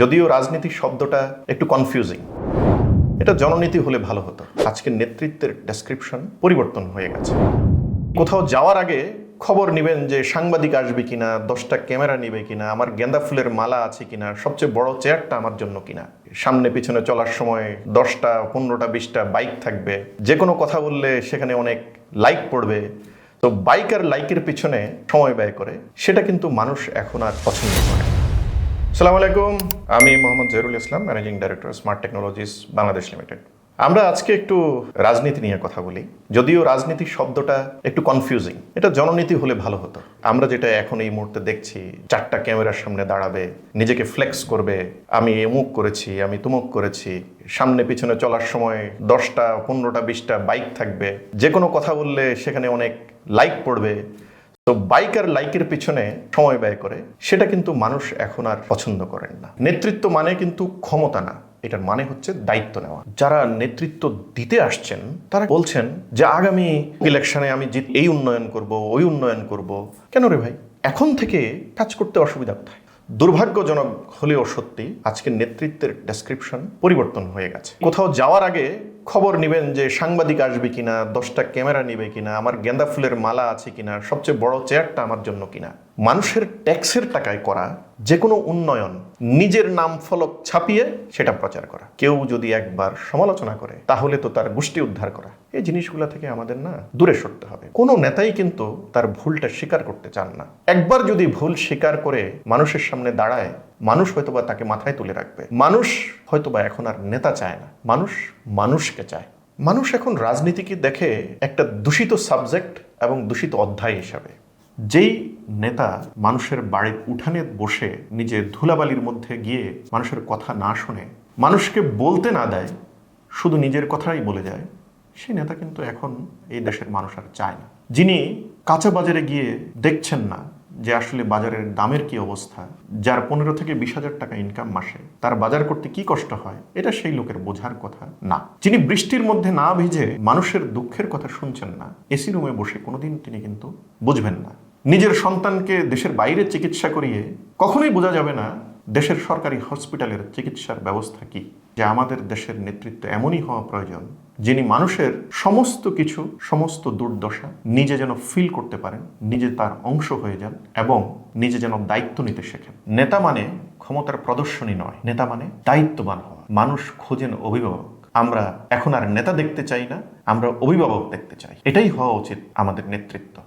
যদিও রাজনীতি শব্দটা একটু কনফিউজিং এটা জননীতি হলে ভালো হতো। আজকের নেতৃত্বের ডেসক্রিপশন পরিবর্তন হয়ে গেছে। কোথাও যাওয়ার আগে খবর নেবেন যে সাংবাদিক আসবে কিনা, দশটা ক্যামেরা নিবে কিনা, আমার গেন্দা ফুলের মালা আছে কিনা, সবচেয়ে বড় চেয়ারটা আমার জন্য কিনা। সামনে পিছনে চলার সময় দশটা, পনেরোটা, বিশটা বাইক থাকবে। যে কোনো কথা বললে সেখানে অনেক লাইক পড়বে। তো বাইক আর লাইকের পিছনে সময় ব্যয় করে। সেটা কিন্তু মানুষ এখন আর পছন্দ করে সালাম আলাইকুম। আমি Mohammad Zahirul Islam managing director smart technologies Bangladesh limited আমরা আজকে একটু রাজনীতি নিয়ে কথা বলি। যদিও রাজনীতি শব্দটা একটু কনফিউজিং এটা জননীতি হলে ভালো হতো। আমরা যেটা এখন এই মুহূর্তে দেখছি, চারটা ক্যামেরার সামনে দাঁড়াবে, নিজেকে ফ্লেক্স করবে, আমি এমুক করেছি, আমি তুমুক করেছি, সামনে পিছনে চলার সময় দশটা, পনেরোটা, বিশটা বাইক থাকবে। যে কোনো কথা বললে সেখানে অনেক লাইক পড়বে। তো বাইক আর লাইকের পিছনে সময় ব্যয় করে, সেটা কিন্তু মানুষ এখন আর পছন্দ করেন না। নেতৃত্ব মানে কিন্তু ক্ষমতা না, এটার মানে হচ্ছে দায়িত্ব নেওয়া। যারা নেতৃত্ব দিতে আসছেন, তারা বলছেন যে আগামী ইলেকশনে আমি জিত, এই উন্নয়ন করব, ওই উন্নয়ন করব। কেন রে ভাই? এখন থেকে কাজ করতে অসুবিধা কোথায়? দুর্ভাগ্যজনক হলেও সত্যি আজকের নেতৃত্বের ডেসক্রিপশন পরিবর্তন হয়ে গেছে। কোথাও যাওয়ার আগে খবর নেবেন যে সাংবাদিক আসবে কিনা, দশটা ক্যামেরা নিবে কিনা, আমার গেঁদা ফুলের মালা আছে কিনা, সবচেয়ে বড় চেয়ারটা আমার জন্য কিনা। মানুষের ট্যাক্সের টাকায় করা যে কোনো উন্নয়ন, নিজের নাম ফলক ছাপিয়ে সেটা প্রচার করা। কেউ যদি একবার সমালোচনা করে, তাহলে তো তার গোষ্ঠী উদ্ধার করা। এই জিনিসগুলো থেকে আমাদের না দূরে সরতে হবে। কোনো নেতাই কিন্তু তার ভুলটা স্বীকার করতে চান না। একবার যদি ভুল স্বীকার করে মানুষের সামনে দাঁড়ায়, মানুষ হয়তোবা তাকে মাথায় তুলে রাখবে। মানুষ হয়তোবা এখন আর নেতা চায় না। মানুষ মানুষকে চায়। মানুষ এখন রাজনীতিকে দেখে একটা দূষিত সাবজেক্ট এবং দূষিত অধ্যায় হিসাবে। যেই নেতা মানুষের বাড়ির উঠানে বসে নিজে ধুলাবালির মধ্যে গিয়ে মানুষের কথা না শুনে, মানুষকে বলতে না দেয়, শুধু নিজের কথাই বলে যায়, সেই নেতা কিন্তু এখন এই দেশের মানুষ আর চায় না। যিনি কাঁচা বাজারে গিয়ে দেখছেন না যে আসলে বাজারের দামের কি অবস্থা, যার পনেরো থেকে বিশ হাজার টাকা ইনকাম মাসে তার বাজার করতে কি কষ্ট হয়, এটা সেই লোকের বোঝার কথা না। যিনি বৃষ্টির মধ্যে না ভিজে মানুষের দুঃখের কথা শুনছেন না, এসি রুমে বসে কোনোদিন তিনি কিন্তু বুঝবেন না। নিজের সন্তানকে দেশের বাইরে চিকিৎসা করিয়ে কখনোই বোঝা যাবে না দেশের সরকারি হসপিটালের চিকিৎসার ব্যবস্থা কি। যে আমাদের দেশের নেতৃত্ব এমনই হওয়া প্রয়োজন, যিনি মানুষের সমস্ত কিছু, সমস্ত দুর্দশা নিজে যেন ফিল করতে পারেন, নিজে তার অংশ হয়ে যান এবং নিজে যেন দায়িত্ব নিতে শেখেন। নেতা মানে ক্ষমতার প্রদর্শনী নয়, নেতা মানে দায়িত্ববান হওয়া। মানুষ খোঁজেন অভিভাবক। আমরা এখন আর নেতা দেখতে চাই না, আমরা অভিভাবক দেখতে চাই। এটাই হওয়া উচিত আমাদের নেতৃত্ব।